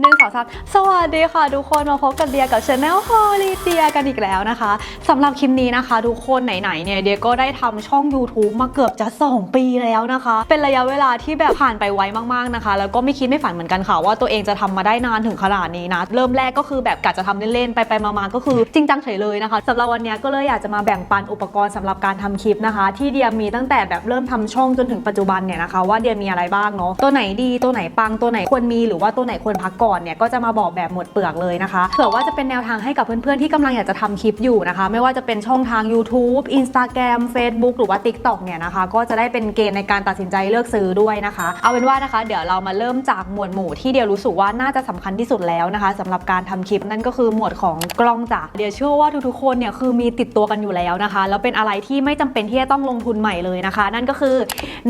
หนึ่งสองสามสวัสดีค่ะ ทุกคนมาพบกับเดียกับช anel ฮอลิเดียกันอีกแล้วนะคะสำหรับคลิปนี้นะคะ ทุกคนไหนๆเนี่ยเดียก็ได้ทำช่อง YouTube มาเกือบจะ 2 ปีแล้วนะคะ เป็นระยะเวลาที่แบบผ่านไปไวมากๆนะคะ แล้วก็ไม่คิดไม่ฝันเหมือนกันค่ะ ว่าตัวเองจะทำมาได้นานถึงขนาดนี้นะ เริ่มแรกก็คือแบบกะจะทำเล่นๆไปไปๆมาๆก็คือจริงจังเฉยเลยนะคะสำหรับวันนี้ก็เลยอยากจะมาแบ่งปันอุปกรณ์สำหรับการทำคลิปนะคะ ที่เดียมีตั้งแต่แบบเริ่มทำช่องจนถึงปัจจุบันเนี่ยนะคะ ว่าเดียมีอะไรบ้างเนาะตัวไหนดีตัวไหนปังตัวไหนควรมีหรือว่าตัวไหนควรพักก่อนเนี่ยก็จะมาบอกแบบหมดเปลือกเลยนะคะเผื่อว่าจะเป็นแนวทางให้กับเพื่อนๆที่กำลังอยากจะทำคลิปอยู่นะคะ ไม่ว่าจะเป็นช่องทาง YouTube Instagram Facebook หรือว่า TikTok เนี่ยนะคะ ก็จะได้เป็นเกณฑ์ในการตัดสินใจเลือกซื้อด้วยนะคะ เอาเป็นว่านะคะ เดี๋ยวเรามาเริ่มจากหมวดหมู่ที่เดียวรู้สึกว่าน่าจะสำคัญที่สุดแล้วนะคะสำหรับการทำคลิปนั่นก็คือหมวดของกล้องจ้ะเดี๋ยวเชื่อว่าทุกๆคนเนี่ยคือมีติดตัวกันอยู่แล้วนะคะแล้วเป็นอะไรที่ไม่จำเป็นที่จะต้องลงทุนใหม่เลยนะคะ นั่นก็คือ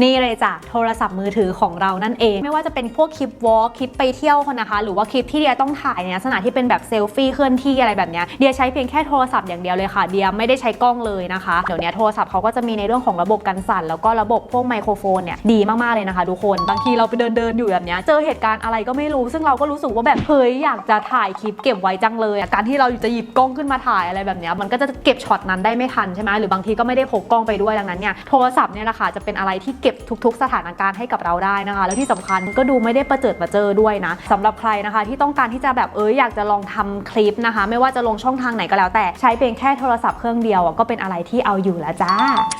นี่เลยจ้ะโทรศัพท์มือถือของเรานั่นเอง ไม่ว่าจะเป็นพวกคลิปวอล์กคลิปไปเที่ยวนะคะหรือว่าคลิปที่เดียต้องถ่ายในลักษณะที่เป็นแบบเซลฟี่เคลื่อนที่อะไรแบบเนี้ยเดียใช้เพียงแค่โทรศัพท์อย่างเดียวเลยค่ะ เดียไม่ได้ใช้กล้องเลยนะคะเดี๋ยวนี้โทรศัพท์เขาก็จะมีในเรื่องของระบบกันสั่น แล้วก็ระบบพวกไมโครโฟนเนี่ยดีมากๆเลยนะคะทุกคนบางทีเราไปเดินเดินๆอยู่แบบเนี้ยเจอเหตุการณ์อะไรก็ไม่รู้ ซึ่งเราก็รู้สึกว่าแบบเฮ้ยอยากจะถ่ายคลิปเก็บไว้จังเลย การที่เราจะหยิบกล้องขึ้นมาถ่ายอะไรแบบเนี้ยมันก็จะเก็บช็อตนั้นได้ไม่ทันใช่ไหมหรือบางทีก็ไม่ได้พกกล้องไปด้วยดังนั้นเนี่ยโทรศัพท์เนี่ยแหละค่ะจะเป็นอะไรที่เก็บทุก ๆ สถานการณ์ให้กับเราได้นะคะ แล้วที่สำคัญก็ดูไม่ได้ประเจิดประเจอด้วยนะสำหรับใครนะคะ ที่ต้องการที่จะแบบเอยอยากจะลองทำคลิปนะคะ ไม่ว่าจะลงช่องทางไหนก็แล้ว แต่ใช้เพียงแค่โทรศัพท์เครื่องเดียวก็เป็นอะไรที่เอาอยู่แล้วจ้า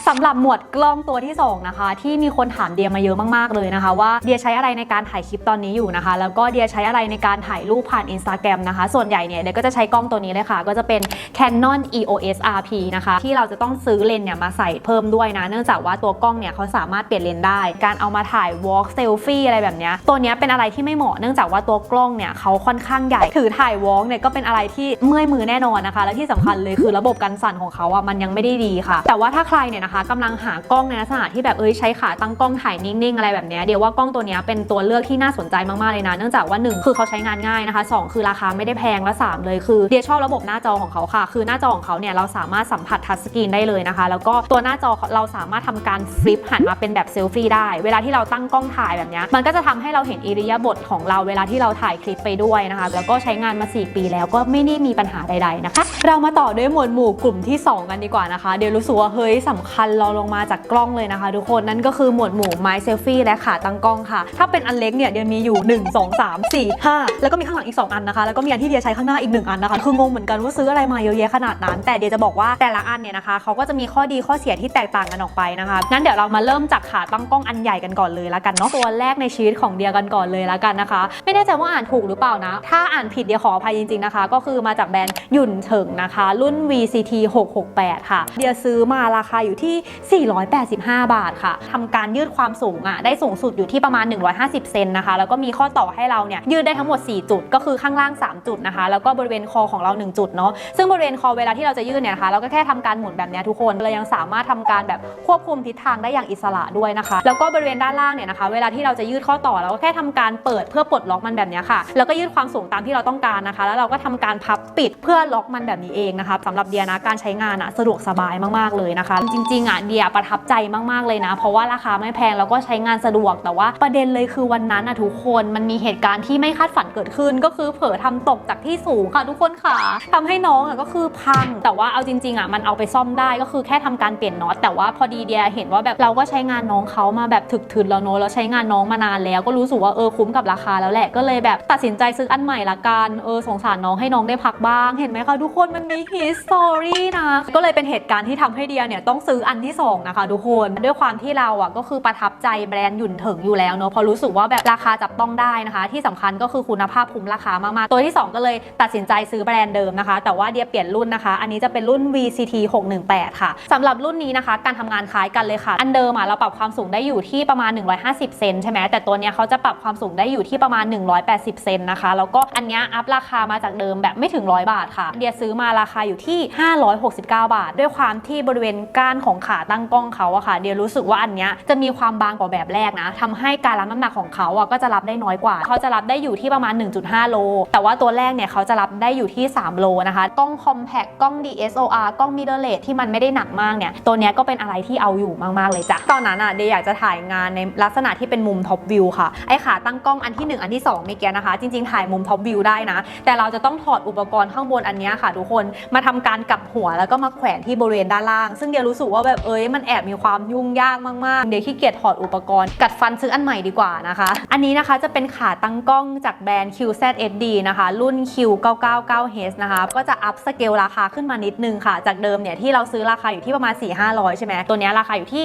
สำหรับหมวดกล้องตัวที่สองนะคะ ที่มีคนถามเดียมาเยอะมากๆเลยนะคะ ว่าเดียใช้อะไรในการถ่ายคลิปตอนนี้อยู่นะคะ แล้วก็เดียใช้อะไรในการถ่ายรูปผ่าน Instagram นะคะ ส่วนใหญ่เนี่ยเดียก็จะใช้กล้องตัวนี้เลยค่ะ ก็จะเป็น Canon EOS RP นะคะ ที่เราจะต้องซื้อเลนเนี่ยมาใส่เพิ่มด้วยนะ เนื่องจากว่าตัวกล้องเนี่ยเขาสามารถเปลี่ยนเลนได้ การเอามาถ่าย walk selfie อะไรแบบเนี้ยตัวเนี้ยเป็นอะไรที่ไม่เหมาะเนื่องจากว่าตัวกล้องเนี่ยเขาค่อนข้างใหญ่ ถือถ่าย walk เนี่ยก็เป็นอะไรที่เมื่อยมือแน่นอนนะคะ และที่สำคัญเลยคือระบบกันสั่นของเขาอะมันยังไม่ได้ดีค่ะ แต่ว่าถ้าใครเนี่ยนะคะกำลังหากล้องในลักษณะที่แบบเอ้ยใช้ขาตั้งกล้องถ่ายนิ่งๆ อะไรแบบเนี้ยเดี๋ยวว่ากล้องตัวเนี้ยเป็นตัวเลือกที่น่าสนใจมากๆเลยนะ เนื่องจากว่าหนึ่งคือเขาใช้งานง่ายนะคะสองคือราคาไม่ได้แพงและสามเลยคือเดียชอบระบบหน้าจอของเขาค่ะ คือหน้าจอของเขาเนี่ยเราสามารถสัมผัสทัชสกรีนได้เลยนะคะ แล้วก็ตัวหน้าจอเราสามารถทำการฟลิปหันมาเป็นแบบเซลฟี่ได้ เวลาที่เราตั้งกล้องถ่ายแบบเนี้ยมันก็จะทำให้เราเห็นอิริยาบถของเราเวลาที่เราถ่ายคลิปไปด้วยนะคะ แล้วก็ใช้งานมา 4 ปีแล้วก็ไม่ได้มีปัญหาใด ๆนะคะ เรามาต่อด้วยหมวดหมู่กลุ่มที่ 2 กันดีกว่านะคะ เดี๋ยวรู้สึกว่าเฮ้ยสำคัญเราลงมาจากกล้องเลยนะคะ ทุกคนนั่นก็คือหมวดหมู่ไม้เซลฟี่และขาตั้งกล้องค่ะ ถ้าเป็นอันเล็กเนี่ยเดี๋ยวมีอยู่ 1 2 3 4 5 แล้วก็มีข้างหลังอีก 2 อันนะคะ แล้วก็มีอันที่เดียใช้ข้างหน้าอีก 1 อันนะคะ คืองงเหมือนกันว่าซื้ออะไรมาเยอะแยะขนาดนั้น แต่เดียจะบอกว่าแต่ละอันเนี่ยนะคะเขาก็จะมีข้อดีข้อเสียที่แตกต่างกันออกไปนะคะงั้นเดี๋ยวเรามาเริ่มจากขาตั้งกล้องอันใหญ่กันก่อนเลยละกันเนาะตัวแรกในชีวิตของเดียกันก่อนเลยละกันนะคะ ไม่แน่ใจว่าอ่านถูกหรือเปล่านะ ถ้าอ่านผิดเดี๋ยวขออภัยจริง ๆนะคะ ก็คือมาจากแบรนด์หยุ่นเฉิงนะคะ รุ่น VCT 668 ค่ะ เดียซื้อมาราคาอยู่ที่ 485 บาทค่ะทำการยืดความสูงอะได้สูงสุดอยู่ที่ประมาณ 150 เซนนะคะ แล้วก็มีข้อต่อให้เราเนี่ยยืดได้ทั้งหมด 4 จุด ก็คือข้างล่าง 3 จุดนะคะ แล้วก็บริเวณคอของเรา 1 จุดเนาะ ซึ่งบริเวณคอเวลาที่เราจะยืดเนี่ยนะคะเราก็แค่ทำการหมุนแบบนี้ทุกคน เรายังสามารถทำการแบบควบคุมทิศทางได้อย่างอิสระด้วยนะคะ แล้วก็บริเวณด้านล่างเนี่ยนะคะ เวลาที่เราจะยืดข้อต่อเราก็แค่ทำการเปิดเพื่อปลดล็อกมันแบบนี้ยค่ะ แล้วก็ยืดความสูงตามที่เราต้องการนะคะ แล้วเราก็ทำการพับปิดเพื่อล็อกมันแบบนี้เองนะคะสำหรับเดียนะการใช้งานอะสะดวกสบายมากๆเลยนะคะ จริงๆอะเดียประทับใจมากๆเลยนะ เพราะว่าราคาไม่แพงแล้วก็ใช้งานสะดวกแต่ว่าประเด็นเลยคือวันนั้นอะทุกคนมันมีเหตุการณ์ที่ไม่คาดฝันเกิดขึ้น ก็คือเผลอทำตกจากที่สูงค่ะทุกคนค่ะทำให้น้องอะก็คือพัง แต่ว่าเอาจริงๆอะมันเอาไปซ่อมได้ก็คือแค่ทำการเปลี่ยนน็อตแต่ว่าพอดีเดียเห็นว่าแบบเราก็ใช้งานน้องเขามาแบบถึกถึนแล้วเนอะแล้วใช้งานน้องมานานแล้วก็รู้สึกว่าเออคุ้มกับราคาแล้วแหละก็เลยแบบตัดสินใจซื้ออันใหม่ละกันเออสงสารน้องให้น้องได้พักบ้าง เห็นไหมคะทุกคนมันมี history นะก็เลยเป็นเหตุการณ์ที่ทำให้เดียเนี่ยต้องซื้ออันที่สองนะคะทุกคนด้วยความที่เราอะก็คือประทับใจแบรนด์หยุ่นเถิงอยู่แล้วเนอะเพอรู้สึกว่าแบบราคาจับต้องได้นะคะ ที่สำคัญก็คือคุณภาพคุ้มราคามากๆ ตัวที่สองก็เลยตัดสินใจซื้อแบรนด์เดิมนะคะ แต่ว่าเดียเปลี่ยนรุ่นนะคะ อันนี้จะเป็นรุ่น VCT 618 ค่ะสำหรับรุ่นนี้นะคะ การทำงานคล้ายกันเลยค่ะ อันเดิมอะเราปรับความสูงได้อยู่ที่ประมาณ 150 เซนใช่ไหมแต่ตัวเนี้ยเขาจะปรับความสูงได้อยู่ที่ประมาณ 180เซนนะคะ แล้วก็อันเนี้ยอัพราคามาจากเดิมแบบไม่ถึง 100 บาทค่ะ เดียซื้อมาราคาอยู่ที่ 569 บาท ด้วยความที่บริเวณก้านของขาตั้งกล้องเขาอะค่ะ เดียรู้สึกว่าอันเนี้ยจะมีความบางกว่าแบบแรกนะทำให้การรับน้ำหนักของเขาอะก็จะรับได้น้อยกว่า เขาจะรับได้อยู่ที่ประมาณ 1.5 โล แต่ว่าตัวแรกเนี่ยเขาจะรับได้อยู่ที่ 3 โลนะคะ กล้องคอมแพคกล้อง DSLR กล้อง mirrorless ที่มันไม่ได้หนักมากเนี่ย ตัวเนี้ยก็เป็นอะไรที่เอาอยู่มาก ๆ เลยจ้ะ ตอนนั้นอะเดีย์อยากจะถ่ายงานในลักษณะที่เป็นมุมท็อปวิวค่ะ ไอขาตั้งกล้องอันที่ 1 อันที่2เมื่อกี้นะคะ จริงๆ ถ่ายมุมท็อปวิวได้นะ แต่เราจะต้องถอดอุปกรณ์ข้างบนอันนี้ค่ะ ทุกคนมาทำการกลับหัวแล้วก็มาแขวนที่บริเวณด้านล่าง ซึ่งเดียรู้สึกว่าแบบเอ้ยมันแอบมีความยุ่งยากมากๆ เดี๋ยวขี้เกียจถอดอุปกรณ์กัดฟันซื้ออันใหม่ดีกว่านะคะ อันนี้นะคะจะเป็นขาตั้งกล้องจากแบรนด์ QZSD นะคะ รุ่น Q999H นะคะก็จะอัพสเกลราคาขึ้นมานิดนึงค่ะ จากเดิมเนี่ยที่เราซื้อราคาอยู่ที่ประมาณ 4-500 ใช่ไหมตัวนี้ราคาอยู่ที่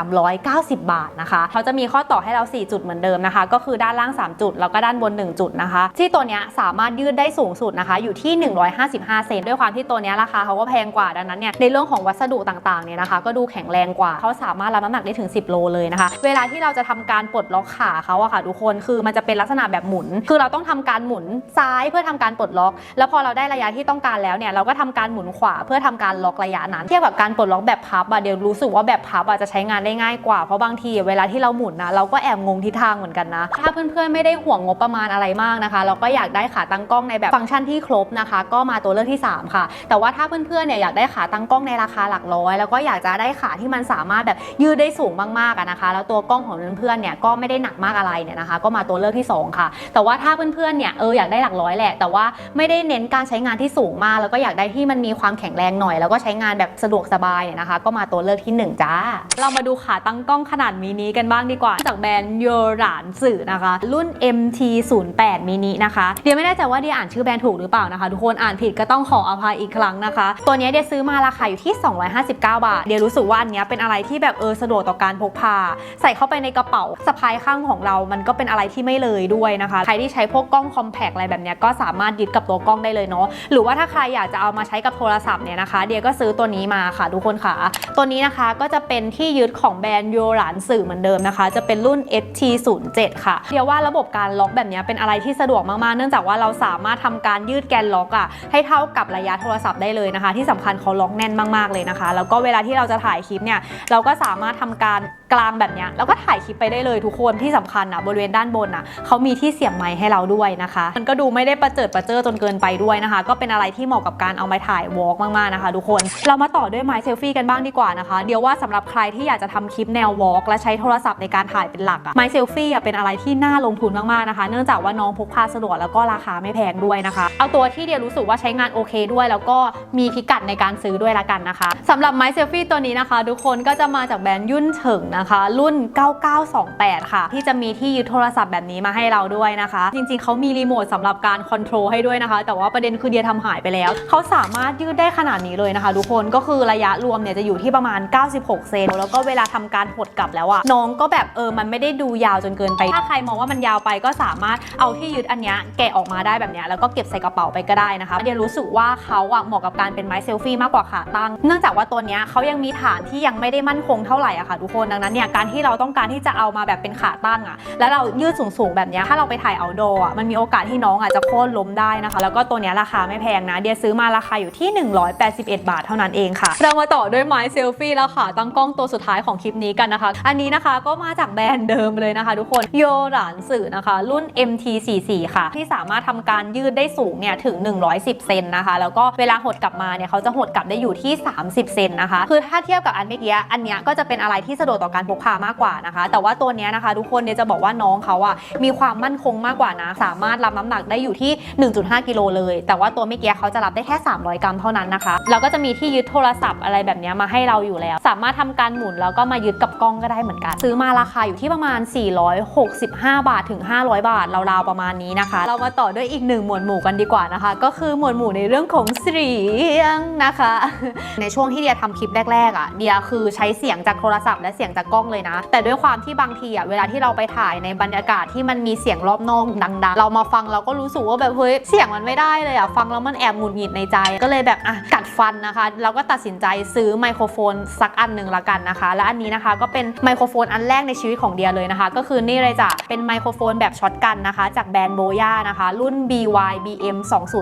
1,390 บาทนะคะเขาจะมีข้อต่อให้เรา 4 จุดเหมือนเดิมนะคะ ก็คือด้านล่าง 3 จุดแล้วก็ด้านบน 1 จุดนะคะ ที่ตัวเนี้ยสามารถยืดได้สูงสุดนะคะ อยู่ที่ 155 เซนด้วยความที่ตัวเนี้ยราคาเขาก็แพงกว่าดังนั้นเนี่ยในเรื่องของวัสดุต่างๆเนี่ยนะคะ ก็ดูแข็งแรงกว่าเขาสามารถรับน้ำหนักได้ถึง 10 โลเลยนะคะ เวลาที่เราจะทำการปลดล็อกขาเขาอะค่ะทุกคนคือมันจะเป็นลักษณะแบบหมุน คือเราต้องทำการหมุนซ้ายเพื่อทำการปลดล็อก แล้วพอเราได้ระยะที่ต้องการแล้วเนี่ยเราก็ทำการหมุนขวาเพื่อทำการล็อกระยะนั้นเทียบกับการปลดล็อกแบบพับอะเดี๋ยวรู้สึกว่าแบบพับอะจะใช้งานได้ง่ายกว่าเพราะบางทีเวลาที่เราหมุนนะเราก็แอบงงทิศทางเหมือนกันนะถ้าเพื่อนๆไม่ได้ห่วงงบประมาณอะไรมากนะคะแล้วก็อยากได้ขาตั้งกล้องในแบบฟังก์ชันที่ครบนะคะ ก็มาตัวเลือกที่ 3 ค่ะ แต่ว่าถ้าเพื่อนๆเนี่ยอยากได้ขาตั้งกล้องในราคาหลักร้อย แล้วก็อยากจะได้ขาที่มันสามารถแบบยืดได้สูงมากๆนะคะ แล้วตัวกล้องของเพื่อนๆเนี่ยก็ไม่ได้หนักมากอะไรเนี่ยนะคะ ก็มาตัวเลือกที่ 2 ค่ะ แต่ว่าถ้าเพื่อนๆเนี่ยเอออยากได้หลักร้อยแหละ แต่ว่าไม่ได้เน้นการใช้งานที่สูงมาก แล้วก็อยากได้ที่มันมีความแข็งแรงหน่อย แล้วก็ใช้งานแบบสะดวกสบายเนี่ยนะคะ ก็มาตัวเลือกที่ 1 จ้า เรามาดูขาตั้งกล้องขนาดมินิกันบ้างดีกว่า จากแบรนด์โยรานสื่อนะคะ รุ่น MT T08 มินินะคะเดียไม่แน่ใจว่าเดียอ่านชื่อแบรนด์ถูกหรือเปล่านะคะ ทุกคนอ่านผิดก็ต้องขออภัยอีกครั้งนะคะ ตัวนี้เดียซื้อมาราคาอยู่ที่ 259 บาท เดียรู้สึกว่าอันนี้เป็นอะไรที่แบบเออสะดวกต่อการพกพา ใส่เข้าไปในกระเป๋าสะพายข้างของเรา มันก็เป็นอะไรที่ไม่เลยด้วยนะคะ ใครที่ใช้พวกกล้องคอมแพกอะไรแบบนี้ก็สามารถยึดกับตัวกล้องได้เลยเนาะหรือว่าถ้าใครอยากจะเอามาใช้กับโทรศัพท์เนี่ยนะคะ เดียก็ซื้อตัวนี้มาค่ะทุกคนค่ะ ตัวนี้นะคะก็จะเป็นที่ยึดของแบรนด์โยหลานสื่อเหมือนเดิมนะคะ จะเป็นรุ่น ST07 ค่ะเดียว่าระบบการล็อกแบบนี้เป็นอะไรที่สะดวกมากๆ เนื่องจากว่าเราสามารถทำการยืดแกนล็อกอะให้เท่ากับระยะโทรศัพท์ได้เลยนะคะ ที่สำคัญเขาล็อกแน่นมากๆเลยนะคะ แล้วก็เวลาที่เราจะถ่ายคลิปเนี่ยเราก็สามารถทำการ กลางแบบนี้แล้วก็ถ่ายคลิปไปได้เลยทุกคนที่สำคัญนะบริเวณด้านบนนะเขามีที่เสียบไมค์ให้เราด้วยนะคะ มันก็ดูไม่ได้ประเจิดประเจิอจนเกินไปด้วยนะคะ ก็เป็นอะไรที่เหมาะกับการเอามาถ่ายวอล์กมากๆนะคะ ทุกคนเรามาต่อด้วยไมค์เซลฟี่กันบ้างดีกว่านะคะ เดี๋ยวว่าสำหรับใครที่อยากจะทำคลิปแนววอล์กและใช้โทรศัพท์ในการถ่ายเป็นหลักอะไมค์เซลฟี่อะเป็นอะไรที่น่าลงทุนมากๆนะคะ เนื่องจากว่าน้องพกพาสะดวกแล้วก็ราคาไม่แพงด้วยนะคะ เอาตัวที่เดียรู้สึกว่าใช้งานโอเคด้วย แล้วก็มีพิกัดในการซื้อด้วยละกันนะคะสำหรับไมค์เซลฟี่ตัวนี้นะคะ ทุกคนก็จะมาจากแบรนด์ยุ่นเฉิงนะคะ รุ่น 9928 ค่ะ ที่จะมีที่ยึดโทรศัพท์แบบนี้มาให้เราด้วยนะคะ จริงๆ เขามีรีโมทสำหรับการคอนโทรลให้ด้วยนะคะ แต่ว่าประเด็นคือเดียทำหายไปแล้ว เขาสามารถยืดได้ขนาดนี้เลยนะคะ ทุกคนก็คือระยะรวมเนี่ยจะอยู่ที่ประมาณ 96 เซนแล้วก็เวลาทำการหดกลับแล้วอะน้องก็แบบเออมันไม่ได้ดูยาวจนเกินไป ถ้าใครมองว่ามันยาวไปก็สามารถเอาที่ยึดอันเนี้ยแกะออกมาได้แบบเนี้ยแล้วก็เก็บใส่กระเป๋าไปก็ได้นะคะเดียรู้สึกว่าเขาอะเหมาะกับการเป็นไม้เซลฟี่มากกว่าขาตั้ง เนื่องจากว่าตัวเนี้ยเขายังมีฐานที่ยังไม่ได้มั่นคงเท่าไหร่อะค่ะทุกคนดังนั้นเนี่ยการที่เราต้องการที่จะเอามาแบบเป็นขาตั้งอะแล้วเรายืดสูงๆแบบนี้ถ้าเราไปถ่ายเอาดออะมันมีโอกาสที่น้องอาจจะโค่นล้มได้นะคะ แล้วก็ตัวนี้ราคาไม่แพงนะ เดียซื้อมาราคาอยู่ที่ 181 บาทเท่านั้นเองค่ะ เรามาต่อด้วยไม้เซลฟี่แล้วค่ะ ตั้งกล้องตัวสุดท้ายของคลิปนี้กันนะคะ อันนี้นะคะก็มาจากแบรนด์เดิมเลยนะคะ ทุกคนโยหลานสื่อนะคะ รุ่น MT44 ค่ะ ที่สามารถทำการยืดได้สูงเนี่ยถึง 110 เซนนะคะ แล้วก็เวลาหดกลับมาเนี่ยเขาจะหดกลับได้อยู่ที่ 30 เซนนะคะ คือถ้าเทียบกับอันเมื่อกี้อันเนี้ยก็จะเป็นอะไรที่สะดวกต่อการพกพามากกว่านะคะ แต่ว่าตัวนี้นะคะ ทุกคนเนี่ยจะบอกว่าน้องเขาอะมีความมั่นคงมากกว่านะ สามารถรับน้ำหนักได้อยู่ที่ 1.5 กิโลเลย แต่ว่าตัวเมื่อกี้เขาจะรับได้แค่ 300 กรัมเท่านั้นนะคะแล้วก็จะมีที่ยึดโทรศัพท์อะไรแบบนี้มาให้เราอยู่แล้ว สามารถทำการหมุนแล้วก็มายึดกับกล้องก็ได้เหมือนกัน ซื้อมาราคาอยู่ที่ประมาณ 465 บาทถึง 500 บาทราวๆประมาณนี้นะคะ เรามาต่อด้วยอีกหนึ่งหมวดหมู่กันดีกว่านะคะ ก็คือหมวดหมู่ในเรื่องของเสียงนะคะ ในช่วงที่เดียทำคลิปแรกๆอะเดียคือใช้เสียงจากโทรศัพท์และเสียงจากกล้องเลยนะ แต่ด้วยความที่บางทีอะเวลาที่เราไปถ่ายในบรรยากาศที่มันมีเสียงรอบนอกดังๆ เรามาฟังเราก็รู้สึกว่าแบบเฮ้ยเสียงมันไม่ได้เลยอะฟังแล้วมันแอบหงุดหงิดในใจ ก็เลยแบบอะกัดฟันนะคะ เราก็ตัดสินใจซื้อไมโครโฟนสักอันหนึ่งละกันนะคะ และอันนี้นะคะก็เป็นไมโครโฟนอันแรกในชีวิตของเดียเลยนะคะ ก็คือนี่เลยจ้ะเป็นไมโครโฟนแบบช็อตกันนะคะ จากแบรนด์โบย่านะคะ รุ่น BY BM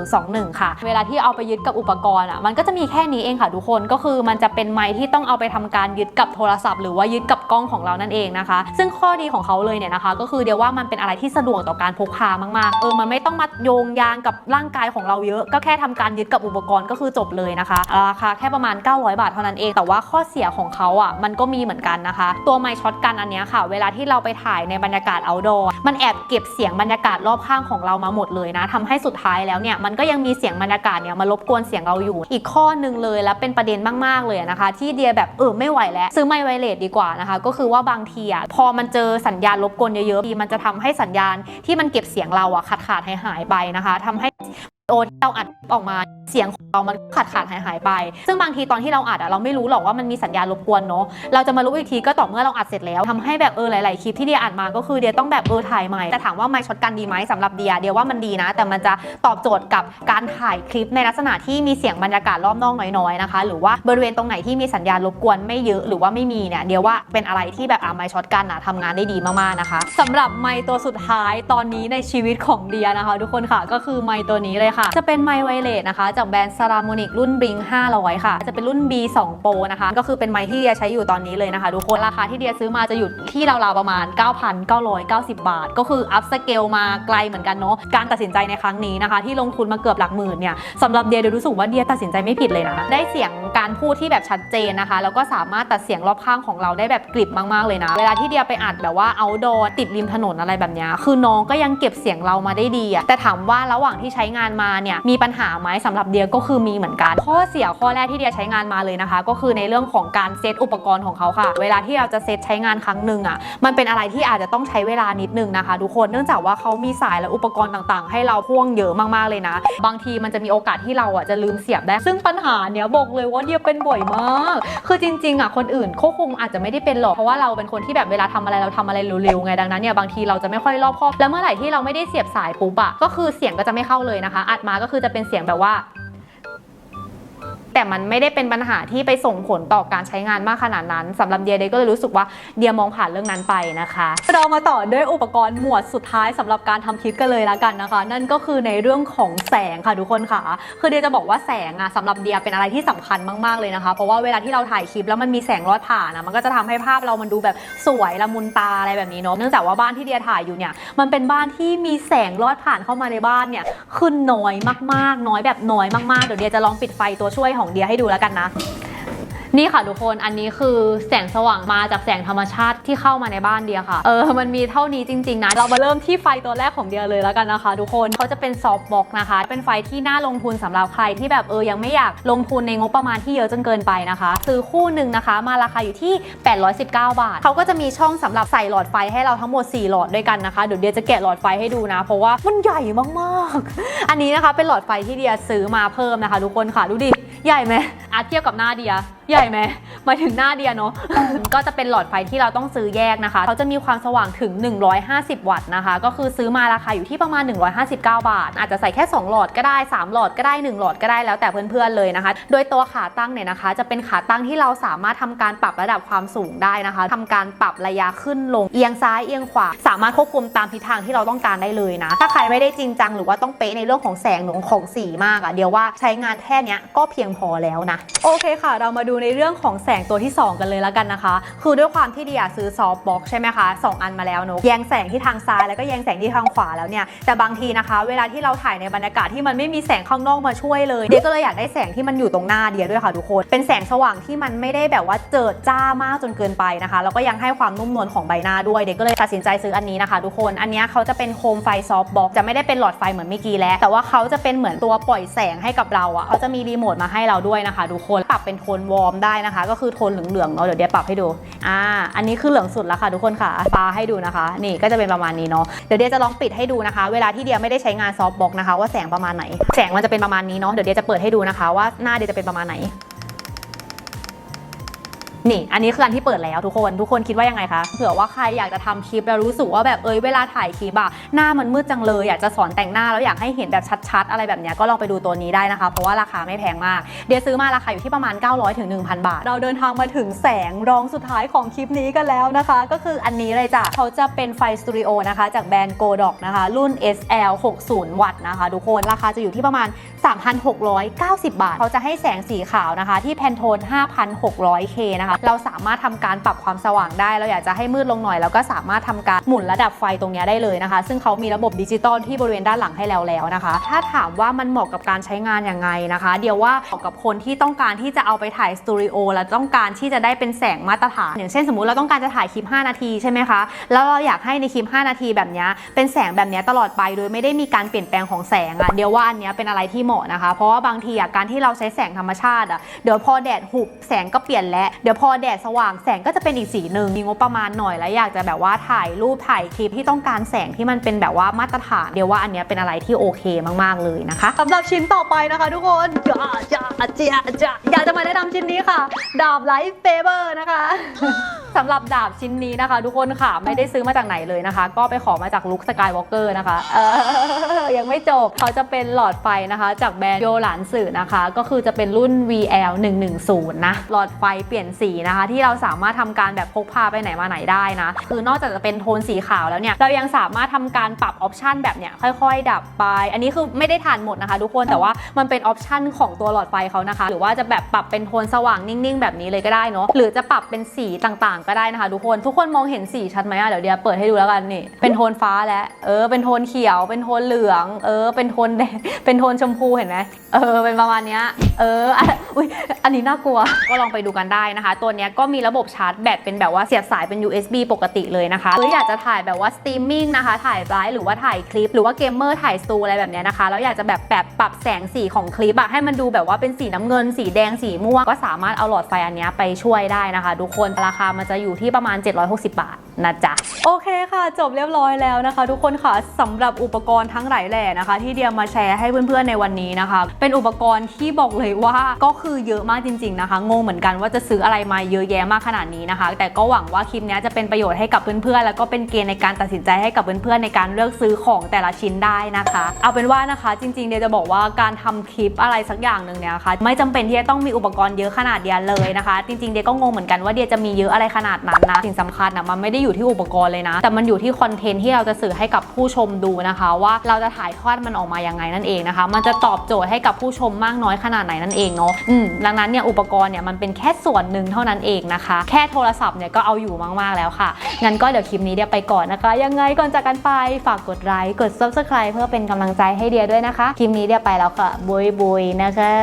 2021 ค่ะ เวลาที่เอาไปยึดกับอุปกรณ์อะมันก็จะมีแค่นี้เองค่ะทุกคนก็คือมันจะเป็นไมค์ที่ต้องเอาไปทำการยึดกับโทรศัพท์หรือว่ายึดกับกล้องของเรานั่นเองนะคะ ซึ่งข้อดีของเขาเลยเนี่ยนะคะ ก็คือเดียวว่ามันเป็นอะไรที่สะดวกต่อการพกพามากๆ เออมันไม่ต้องมาโยงยางกับร่างกายของเราเยอะ ก็แค่ทำการยึดกับอุปกรณ์ก็คือจบเลยนะคะ ราคาแค่ประมาณ 900 บาทเท่านั้นเอง แต่ว่าข้อเสียของเขาอะมันก็มีเหมือนกันนะคะ ตัวไมช็อตกันอันนี้ค่ะ เวลาที่เราไปถ่ายในบรรยากาศ outdoor มันแอบเก็บเสียงบรรยากาศรอบข้างของเรามาหมดเลยนะทำให้สุดท้ายแล้วเนี่ยมันก็ยังมีเสียงบรรยากาศเนี่ยมารบกวนเสียงเราอยู่ อีกข้อหนึ่งเลยและเป็นประเด็นมากๆเลยนะคะ ที่เดียแบบเออไม่ไหวแล้วซื้อไมไวเลสดีกว่านะคะ ก็คือว่าบางทีอะพอมันเจอสัญญาณรบกวนเยอะๆมันจะทำให้สัญญาณที่มันเก็บเสียงเราอะขาดขาดหายหายไปนะคะทำให้ โอที่เราอัดออกมาเสียงของเรามันขาดขาดหายหายไป ซึ่งบางทีตอนที่เราอัดอะเราไม่รู้หรอกว่ามันมีสัญญาณรบกวนเนาะเราจะมารู้อีกทีก็ต่อเมื่อเราอัดเสร็จแล้วทำให้แบบเออหลาย ๆ คลิปที่เดียอัดมาก็คือเดียต้องแบบเออถ่ายใหม่แต่ถามว่าไมค์ช็อตกันดีไหมสำหรับเดียเดียว่ามันดีนะ แต่มันจะตอบโจทย์กับการถ่ายคลิปในลักษณะที่มีเสียงบรรยากาศรอบนอกน้อยๆนะคะ หรือว่าบริเวณตรงไหนที่มีสัญญาณรบกวนไม่เยอะหรือว่าไม่มีเนี่ยเดียว่าเป็นอะไรที่แบบอะไมค์ช็อตกันอะทำงานได้ดีมากๆนะคะสำหรับไมค์ตัวสุดท้ายตอนนี้ในชีวิตของเดียนะคะ ทุกคนค่ะก็คือไมค์ตัวนี้เลยค่ะจะเป็นไมค์ไวเลสนะคะ จากแบรนด์ Saramonic รุ่น Bring 500 ค่ะ จะเป็นรุ่น B2 Pro นะคะ ก็คือเป็นไมค์ที่เดียใช้อยู่ตอนนี้เลยนะคะทุกคน ราคาที่เดียซื้อมาจะอยู่ที่ราวๆประมาณ 9,990 บาท ก็คืออัพสเกลมาไกลเหมือนกันเนาะ การตัดสินใจในครั้งนี้นะคะ ที่ลงทุนมาเกือบหลักหมื่นเนี่ยสำหรับเดียเดียรู้สึกว่าเดียตัดสินใจไม่ผิดเลยนะ ได้เสียงการพูดที่แบบชัดเจนนะคะ แล้วก็สามารถตัดเสียงรอบข้างของเราได้แบบกริบมากๆเลยนะ เวลาที่เดียไปอัดแบบว่า outdoor ติดริมถนนอะไรแบบนี้คือน้องก็ยังเก็บเสียงเรามาได้ดีอะแต่ถามว่าระหว่างที่ใช้งานมาเนี่ยมีปัญหาไหมสำหรับเดียก็คือมีเหมือนกัน ข้อเสียข้อแรกที่เดียใช้งานมาเลยนะคะ ก็คือในเรื่องของการเซตอุปกรณ์ของเขาค่ะ เวลาที่เราจะเซตใช้งานครั้งหนึ่งอะมันเป็นอะไรที่อาจจะต้องใช้เวลานิดนึงนะคะ ทุกคนเนื่องจากว่าเขามีสายและอุปกรณ์ต่างๆ ให้เราพ่วงเยอะมากๆเลยนะ บางทีมันจะมีโอกาสที่เราอะจะลืมเสียบได้ ซึ่งปัญหาเนี้ยบอกเลยว่าเดียเป็นบ่อยมาก คือจริงๆอะคนอื่นเขาคงอาจจะไม่ได้เป็นหรอกเพราะว่าเราเป็นคนที่แบบเวลาทำอะไรเราทำอะไรเร็วๆไงดังนั้นเนี่ยบางทีเราจะไม่ค่อยรอบคอบแล้วเมื่อไหร่ที่เราไม่ได้เสียบสายปุ๊บอะก็คือเสียงก็จะไม่เข้าเลยนะคะอัดมาก็คือจะเป็นเสียงแบบว่า แต่มันไม่ได้เป็นปัญหาที่ไปส่งผลต่อการใช้งานมากขนาดนั้นสำหรับเดียเดียก็เลยรู้สึกว่าเดียมองผ่านเรื่องนั้นไปนะคะ เรามาต่อด้วยอุปกรณ์หมวดสุดท้ายสำหรับการทำคลิปกันเลยละกันนะคะ นั่นก็คือในเรื่องของแสงค่ะทุกคนค่ะคือเดียจะบอกว่าแสงอะสำหรับเดียเป็นอะไรที่สำคัญมากๆเลยนะคะ เพราะว่าเวลาที่เราถ่ายคลิปแล้วมันมีแสงรอดผ่านอะมันก็จะทำให้ภาพเรามันดูแบบสวยละมุนตาอะไรแบบนี้เนาะเนื่องจากว่าบ้านที่เดียถ่ายอยู่เนี่ยมันเป็นบ้านที่มีแสงรอดผ่านเข้ามาในบ้านเนี่ยขึ้นน้อยมากๆ น้อยแบบน้อยมากๆเดี๋ยวเดียจะลองปิดไฟตัวช่วยของเดียให้ดูแล้วกันนะ นี่ค่ะทุกคนอันนี้คือแสงสว่างมาจากแสงธรรมชาติที่เข้ามาในบ้านเดียค่ะ เออ มันมีเท่านี้จริงๆนะ เรามาเริ่มที่ไฟตัวแรกของเดียเลยแล้วกันนะคะ ทุกคนเขาจะเป็นซอฟบ็อกนะคะ เป็นไฟที่น่าลงทุนสำหรับใครที่แบบเออยังไม่อยากลงทุนในงบประมาณที่เยอะจนเกินไปนะคะ ซื้อคู่หนึ่งนะคะ มาราคาอยู่ที่ 819 บาท เขาก็จะมีช่องสำหรับใส่หลอดไฟให้เราทั้งหมด 4 หลอดด้วยกันนะคะเดี๋ยวเดียจะแกะหลอดไฟให้ดูนะ เพราะว่ามันใหญ่มากๆ อันนี้นะคะเป็นหลอดไฟที่เดียซื้อมาเพิ่มนะคะ ทุกคนค่ะดูดิใหญ่ไหมอาเทียบกับหน้าเดีย ใหญ่ไหมหมายถึงหน้าเดียเนาะ ก็จะเป็นหลอดไฟที่เราต้องซื้อแยกนะคะ เขาจะมีความสว่างถึง 150 วัตต์นะคะ ก็คือซื้อมาราคาอยู่ที่ประมาณ 159 บาท อาจจะใส่แค่ 2 หลอดก็ได้ 3 หลอดก็ได้ 1 หลอดก็ได้แล้วแต่เพื่อนๆเลยนะคะ โดยตัวขาตั้งเนี่ยนะคะ จะเป็นขาตั้งที่เราสามารถทำการปรับระดับความสูงได้นะคะทำการปรับระยะขึ้นลง เอียงซ้ายเอียงขวา สามารถควบคุมตามทิศทางที่เราต้องการได้เลยนะ ถ้าใครไม่ได้จริงจังหรือว่าต้องเป๊ะในเรื่องของแสงหรือของสีมากอะ่ะ เดี๋ยวว่าใช้งานแค่นี้ก็เพียงพอแล้วนะ โอเคค่ะ เรามาดูในเรื่องของแสงตัวที่ 2 กันเลยแล้วกันนะคะ คือด้วยความที่เดียซื้อซอฟต์บ็อกใช่ไหมคะสองอันมาแล้วเนอะแยงแสงที่ทางซ้ายแล้วก็แยงแสงที่ทางขวาแล้วเนี่ยแต่บางทีนะคะ เวลาที่เราถ่ายในบรรยากาศที่มันไม่มีแสงข้างนอกมาช่วยเลยเดียก็เลยอยากได้แสงที่มันอยู่ตรงหน้าเดียด้วยค่ะทุกคนเป็นแสงสว่างที่มันไม่ได้แบบว่าเจิดจ้ามากจนเกินไปนะคะแล้วก็ยังให้ความนุ่มนวลของใบหน้าด้วยเดียก็เลยตัดสินใจซื้ออันนี้นะคะ ทุกคนอันนี้เขาจะเป็นโคมไฟซอฟต์บ็อกจะไม่ได้เป็นหลอดไฟเหมือนเมื่อกี้แล้ว แต่ว่าเขาจะเป็นเหมือนตัวปล่อยแสงให้กับเราอะเขาจะมีรีโมทมาให้เราด้วยนะคะ ทุกคนปรับเป็นโทนวอร์มได้นะคะ ก็คือโทนเหลืองๆเนาะเดี๋ยวเดียปรับให้ดูอ่าอันนี้คือเหลืองสุดแล้วค่ะทุกคนค่ะปาให้ดูนะคะ นี่ก็จะเป็นประมาณนี้เนาะเดี๋ยวเดียจะลองปิดให้ดูนะคะ เวลาที่เดียไม่ได้ใช้งานซอฟต์บ็อกนะคะ ว่าแสงประมาณไหน แสงมันจะเป็นประมาณนี้เนาะเดี๋ยวเดียจะเปิดให้ดูนะคะ ว่าหน้าเดียจะเป็นประมาณไหน นี่อันนี้คืออันที่เปิดแล้วทุกคนทุกคนคิดว่ายังไงคะเผื่อว่าใครอยากจะทำคลิปแล้วรู้สึกว่าแบบเอ้ยเวลาถ่ายคลิปอะหน้ามันมืดจังเลยอยากจะสอนแต่งหน้าแล้วอยากให้เห็นแบบชัดๆ อะไรแบบนี้ก็ลองไปดูตัวนี้ได้นะคะ เพราะว่าราคาไม่แพงมาก เดี๋ยวซื้อมาราคาอยู่ที่ประมาณ 900ถึง1,000 บาท เราเดินทางมาถึงแสงรองสุดท้ายของคลิปนี้กันแล้วนะคะ ก็คืออันนี้เลยจ้ะเขาจะเป็นไฟสตูดิโอนะคะจากแบรนด์ Godox นะคะ รุ่น SL 60 วัตต์นะคะทุกคนราคาจะอยู่ที่ประมาณ 3,690 บาท เขาจะให้แสงสีขาวนะคะที่แพนโทน 5,600K นะคะนะคะ เราสามารถทำการปรับความสว่างได้ เราอยากจะให้มืดลงหน่อยเราก็สามารถทำการหมุนระดับไฟตรงนี้ได้เลยนะคะ ซึ่งเขามีระบบดิจิตอลที่บริเวณด้านหลังให้แล้วแล้วนะคะ ถ้าถามว่ามันเหมาะกับการใช้งานยังไงนะคะ เดี๋ยวว่าเหมาะกับคนที่ต้องการที่จะเอาไปถ่ายสตูดิโอและต้องการที่จะได้เป็นแสงมาตรฐาน อย่างเช่นสมมุติเราต้องการจะถ่ายคลิป 5 นาทีใช่ไหมคะ แล้วเราอยากให้ในคลิป 5 นาทีแบบนี้เป็นแสงแบบนี้ตลอดไปโดยไม่ได้มีการเปลี่ยนแปลงของแสงอะ่ะเดี๋ยวว่าอันนี้เป็นอะไรที่เหมาะนะคะ เพราะว่าบางทีอะการที่เราใช้แสงธรรมชาติอะเดี๋ยวพอแดดหุบแสงก็เปลี่ยนแล้วเดี๋ยวพอแดดสว่างแสงก็จะเป็นอีกสีหนึ่งมีงบประมาณหน่อยแล้วอยากจะแบบว่าถ่ายรูปถ่ายคลิปที่ต้องการแสงที่มันเป็นแบบว่ามาตรฐาน เดี๋ยวว่าอันเนี้ยเป็นอะไรที่โอเคมากๆเลยนะคะสำหรับชิ้นต่อไปนะคะ ทุกคนจ้าจ้าจ้าจ้าอยากจะมาแนะนำชิ้นนี้ค่ะ ดาบไลฟ์เฟเบอร์นะคะ สำหรับดาบชิ้นนี้นะคะ ทุกคนค่ะไม่ได้ซื้อมาจากไหนเลยนะคะ ก็ไปขอมาจากลุคสกายวอล์กเกอร์นะคะยังไม่จบเขาจะเป็นหลอดไฟนะคะ จากแบรนด์โยหลานสื่อนะคะ ก็คือจะเป็นรุ่น VL 110นะหลอดไฟเปลี่ยนสีนะคะ ที่เราสามารถทำการแบบพกพาไปไหนมาไหนได้นะ คือนอกจากจะเป็นโทนสีขาวแล้วเนี่ยเรายังสามารถทำการปรับออปชันแบบเนี้ยค่อย ๆ ดับไป อันนี้คือไม่ได้ทานหมดนะคะ ทุกคนแต่ว่ามันเป็นออปชันของตัวหลอดไฟเขานะคะ หรือว่าจะแบบปรับเป็นโทนสว่างนิ่ง ๆ แบบนี้เลยก็ได้เนาะหรือจะปรับเป็นสีต่างๆก็ได้นะคะทุกคนทุกคนมองเห็นสีชัดไหมอะเดี๋ยวเดียเปิดให้ดูแล้วกันนี่ เป็นโทนฟ้าแล้วเออเป็นโทนเขียว เป็นโทนเหลือง เออ เป็นโทนแดงเป็นโทนชมพูเห็นไหมเออ เป็นประมาณเนี้ยเอออุ้ยอันนี้น่ากลัวก็ลองไปดูกันได้นะคะ ตัวเนี้ยก็มีระบบชาร์จแบตเป็นแบบว่าเสียบสายเป็น USB ปกติเลยนะคะหรืออยากจะถ่ายแบบว่าสตรีมมิ่งนะคะ ถ่ายไลฟ์หรือว่าถ่ายคลิปหรือว่าเกมเมอร์ถ่ายสตูอะไรแบบเนี้ยนะคะแล้วอยากจะแบบแบบปรับแสงสีของคลิปอะให้มันดูแบบว่าเป็นสีน้ำเงิน สีแดงสีม่วงก็สามารถเอาหลอดไฟอันเนี้ยไปช่วยได้นะคะ ทุกคนราคามันจะอยู่ที่ประมาณ 760 บาท นะจ๊ะ โอเคค่ะ จบเรียบร้อยแล้วนะคะ ทุกคนค่ะสำหรับอุปกรณ์ทั้งหลายแหล่นะคะ ที่เดียมาแชร์ให้เพื่อนๆในวันนี้นะคะ เป็นอุปกรณ์ที่บอกเลยว่าก็คือเยอะมากจริง ๆนะคะงงเหมือนกันว่าจะซื้ออะไรมาเยอะแยะมากขนาดนี้นะคะ แต่ก็หวังว่าคลิปนี้จะเป็นประโยชน์ให้กับเพื่อนๆแล้วก็เป็นเกณฑ์ในการตัดสินใจให้กับเพื่อนๆในการเลือกซื้อของแต่ละชิ้นได้นะคะ เอาเป็นว่านะคะ จริงๆเดียจะบอกว่าการทำคลิปอะไรสักอย่างหนึ่งเนี่ยนะคะไม่จำเป็นที่จะต้องมีอุปกรณ์เยอะขนาดเดียเลยนะคะ จริงๆเดียก็งงเหมือนกันว่าเดียจะมีเยอะอะไรขนาดนั้นนะสิ่งสำคัญนะมันไม่ได้อยู่อยู่ที่อุปกรณ์เลยนะ แต่มันอยู่ที่คอนเทนต์ที่เราจะสื่อให้กับผู้ชมดูนะคะ ว่าเราจะถ่ายทอดมันออกมายังไงนั่นเองนะคะ มันจะตอบโจทย์ให้กับผู้ชมมากน้อยขนาดไหนนั่นเองเนาะอืมดังนั้นเนี่ยอุปกรณ์เนี่ยมันเป็นแค่ส่วนหนึ่งเท่านั้นเองนะคะ แค่โทรศัพท์เนี่ยก็เอาอยู่มากๆแล้วค่ะงั้นก็เดี๋ยวคลิปนี้เดียไปก่อนนะคะ ยังไงก่อนจากกันไปฝากกดไลค์กด subscribe เพื่อเป็นกำลังใจให้เดียด้วยนะคะคลิปนี้เดียไปแล้วค่ะบุยบุยนะคะ